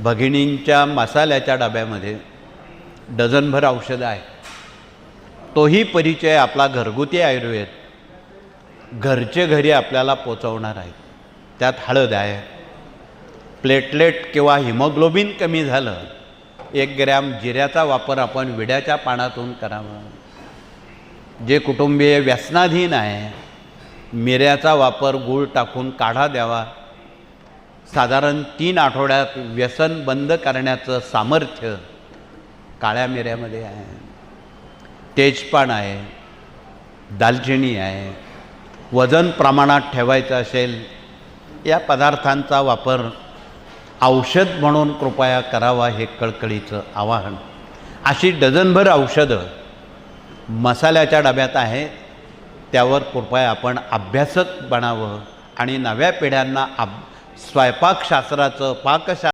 भगिनींच्या मसाल्याच्या डब्यामध्ये डझनभर औषधं आहे तोही परिचय आपला घरगुती आयुर्वेद घरचे घरी आपल्याला पोचवणार आहे त्यात हळद आहे. प्लेटलेट किंवा हिमोग्लोबिन कमी झालं एक ग्रॅम जिऱ्याचा वापर आपण विड्याच्या पानातून करावा. जे कुटुंबीय व्यसनाधीन आहे मिऱ्याचा वापर गूळ टाकून काढा द्यावा. साधारण तीन आठवड्यात व्यसन बंद करण्याचं सामर्थ्य काळ्या मिऱ्यामध्ये आहे. तेजपान आहे दालचिनी आहे वजन प्रमाणात ठेवायचं असेल या पदार्थांचा वापर औषध म्हणून कृपया करावा हे कळकळीचं आवाहन. अशी डझनभर औषधं मसाल्याच्या डब्यात आहे त्यावर कृपया आपण अभ्यासक बनावं आणि नव्या पिढ्यांना अब स्वयंपाकशास्त्राचं पाकशा